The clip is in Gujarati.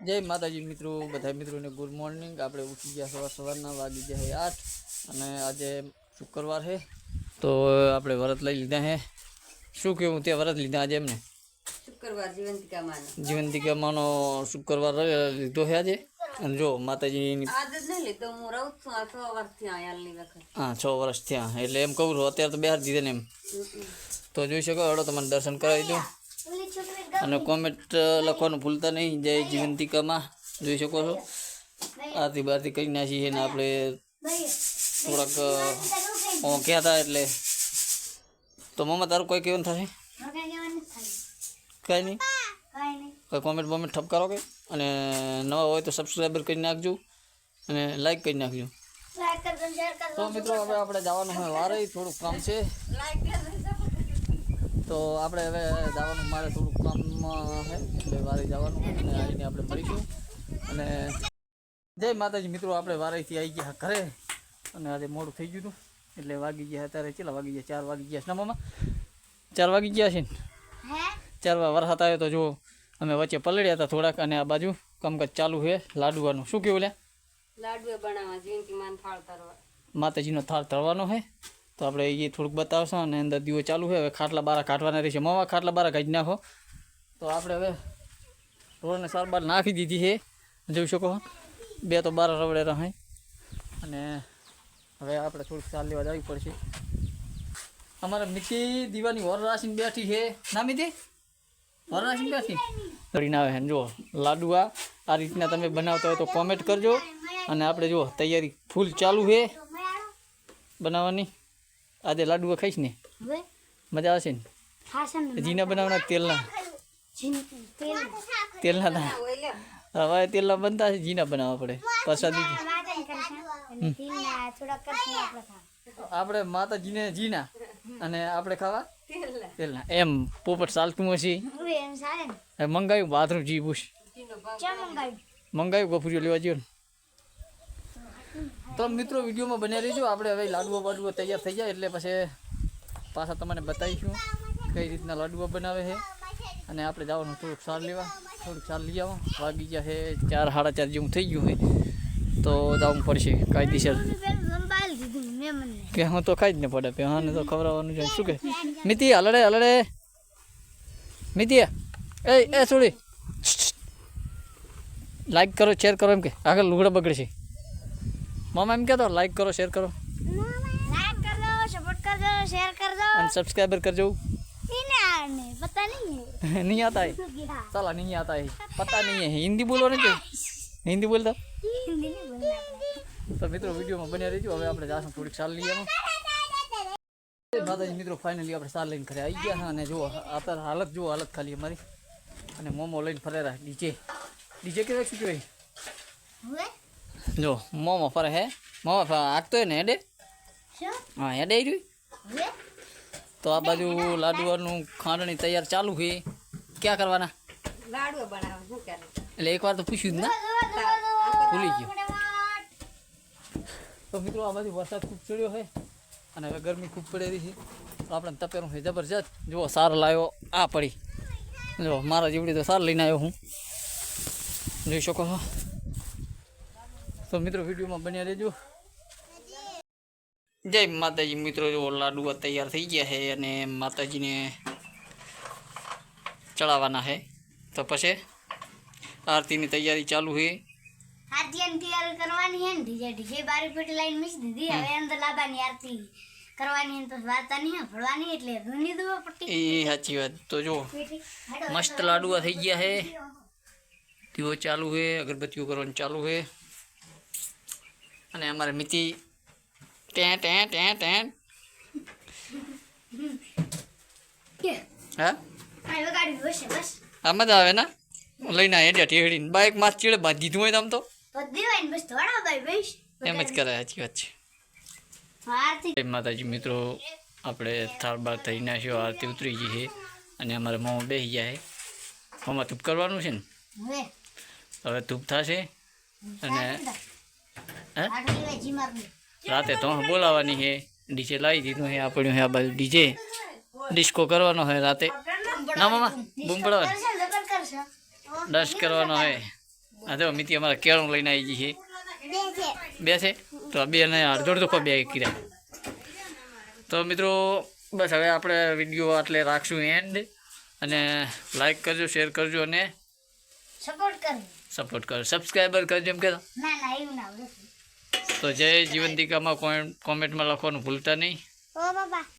જય માતાજી મિત્રો બધા મિત્રોને ગુડ મોર્નિંગ. આપણે ઉઠી ગયા સવાર સવારના વાગી ગયા છે આઠ અને આજે શુક્રવાર છે તો આપણે વ્રત લઈ લીધા છે શું કેવું તે વ્રત લીધા આજે એમને? શુક્રવાર જીવંતિકા માનો શુક્રવાર લીધો છે આજે? અને જો માતાજીની હું છું હા વર્ષ થયા. એટલે એમ કહું છું અત્યારે તો બહાર દીધે ને એમ. તો જોઈ શકો હડો તમને દર્શન કરાવી દઉં. અને કોમેન્ટ લખવાનું ભૂલતા નહીં. જય જીવંતિકામાં. જોઈ શકો છો? આરતી બારતી કરી નાખીએ ને આપણે થોડાક ઓંખ્યા હતા એટલે. તો મમ્મા તારું કોઈ કેવું થશે? કાંઈ નહીં. કોઈ કોમેન્ટ બોમેન્ટ ઠપકારો કે? અને નવા હોય તો સબસ્ક્રાઈબર કરી નાખજો અને લાઈક કરી નાખજો. તો મિત્રો હવે આપણે જવાનું હોય વારે થોડુંક કામ છે. તો આપણે હવે જવાનું મારે થોડુંક કામ છે એટલે વારે જવાનું અને આવીને આપણે મળીશું. અને જય માતાજી મિત્રો આપણે વારેથી આવી ગયા ઘરે અને આજે મોડું થઈ ગયું હતું. એટલે વાગી ગયા અત્યારે કેટલા વાગી ગયા? ચાર વાગી ગયા છે મામા? ચાર વાગી ગયા છે ને? ચાર વાર વરસાદ આવ્યો તો જો અમે વચ્ચે પલળ્યા હતા થોડાક અને આ બાજુ કામકાજ ચાલુ છે લાડુવાનું. શું કેવું લે લાડુ બનાવવા માતાજીનો થાળ તળવાનો છે. તો આપણે એ થોડુંક બતાવશો અને અંદર દીવો ચાલુ છે. હવે ખાટલા બારા કાઢવાના રહેશે. માવા ખાટલા બારા કાઢી નાખો. તો આપણે હવે ઢોરને સાર બાર નાખી દીધી છે. જોઈ શકો બે તો બાર રવડે રહે અને હવે આપણે થોડુંક ચાલ લેવા જવી પડશે. અમારે મિતિ દીવાની વર રાશિને બેઠી છે. ના મિતિ વર રાશિને બેઠી? કરીને આવે છે જુઓ. લાડુ આ આ રીતના તમે બનાવતા હોય તો કોમેન્ટ કરજો. અને આપણે જુઓ, તૈયારી ફૂલ ચાલુ છે. બનાવવાની. આજે લાડુ ખાઈશ ને. મજા આવશે ને? જીના બનાવવાના કે તેલના. તેલના તા હવે તેલના બનતા છે જીના બનાવવા પડે. પ્રસાદી. આપણે માતાજીને જીના અને આપણે ખાવા? તેલના. એમ પોપટ ચાલતું હશે. હવે મંગાવ્યું બાથરૂમ જી પૂછ મંગાવ્યું? ગફુરીઓ લેવા જ્યો ને. તો મિત્રો વિડીયોમાં બન્યા રહીજો. આપણે હવે લાડુઓ બાડુઓ તૈયાર થઈ જાય એટલે પછી પાછા તમને બતાવીશું કઈ રીતના લાડુઓ બનાવે છે. અને આપણે જવાનું થોડુંક સાર લેવા. થોડુંક સાર લઈ આવો. વાગી ગયા છે ચાર, સાડા ચાર જેવું થઈ ગયું હોય તો જવું પડશે કાયદેસર. કે હું તો ખાઈ જ ને પડે. પે હા તો ખવડાવવાનું છે શું કે? મિતિ હલડે હલડે. મિતિ એ એ, છોડી. લાઈક કરો, શેર કરો એમ કે. આગળ લુગડા બગડશે. મામા એમ કહેતો લાઈક કરો શેર કરો. લાઈક કર સપોર્ટ કર શેર કર અને સબસ્ક્રાઇબર કરજો. નહીં नहीं है नहीं आता है साला नहीं आता है पता नहीं है हिंदी बोलो नहीं તો. મિત્રો વિડીયોમાં બન્યા રહેજો. હવે આપણે જાશું થોડીક સાલ લઈ આવો. દાદાજી મિત્રો ફાઇનલી આપણે સાલ લઈને ખરે આવી ગયા છે અને જુઓ અત્યારે હાલત જુઓ હાલત ખાલી અમારી. અને મોમો લઈને ફરેરા ડીજે. ડીજે કેટલા શું કહેવાય? જો મોમો ફરે હે. મોમો આગતો ને હેડે. હા હેડે રહ્યું. તો આ બાજુ લાડુઓનું ખાંડણી તૈયાર ચાલુ છે. ક્યાં કરવાના? લાડુ બનાવવા એટલે એકવાર તો પૂછ્યું જ ના. ભૂલી ગયો. તો મિત્રો આ બાજુ વરસાદ ખૂબ ચડ્યો છે અને હવે ગરમી ખૂબ પડેલી છે. તો આપણે તપેરું છે. જબરજસ્ત. જુઓ સાર લાવ્યો આ પડી. જો મારા જેવડી તો સાર લઈને આવ્યો હું. જોઈ શકો છો. તો મિત્રો વિડીયોમાં બન્યા રહેજો. જય માતાજી મિત્રો જો લાડુઆ તૈયાર થઈ ગયા છે અને માતાજીને ચડાવવાના છે. તો પછી આરતીની તૈયારી ચાલુ છે. આરતી તૈયાર કરવાની હે ને ડીજે ડીજે બારી પેટી લાઈન મિસ દીધી. હવે અંદર લાવવાની આરતી કરવાની હે ને પછી ભળવાની એટલે ધૂની દો પટ્ટી એ સાચી વાત. તો જો મસ્ત લાડુઆ થઈ ગયા છે. દીવો ચાલુ છે અગરબત્તીઓ કરવાનું ચાલુ છે. અને અમારે મિતિ ટેં ટેં ટેં ટેં. હા? હા મજા આવે ને? લઈને હેડ્યા ટેહડીને બાઇકમાં ચીડે બાંધી દીધું હોય તો આમ તો? એમ જ કરે સાચી વાત છે. માતાજી મિત્રો આપણે થાળ બાર થઈ નાખ્યો આરતી ઉતરી ગઈ છે. અને અમારે મોં બેસી ગયા છે મોંમાં ધૂપ કરવાનું છે ને? હવે ધૂપ થશે. અને હે આટલી વે જી મારની રાતે તો બોલાવવાની છે ડીજે લાવી દીધું છે આપણું છે આ બાજુ ડીજે. ડિસ્કો કરવાનો હોય રાતે. ના મામા બૂમ પડવાની કરશે લગન કરશે ડસ્ટ કરવાનો હોય આ તો મિતિ અમારા કેળું લઈને આવી ગઈ છે બે છે તો બે ને અડધો અડધો બે કર્યા તો મિત્રો બસ હવે આપણે વીડિયો આટલે રાખશું એન્ડ અને લાઈક કરજો શેર કરજો અને સપોર્ટ કરજો. સપોર્ટ કરો સબસ્ક્રાઈબર કરજો એમ કહેતા. ના ના એવું ના તો જય જીવંતિકામાં કોમેન્ટમાં લખવાનું ભૂલતા નહીં.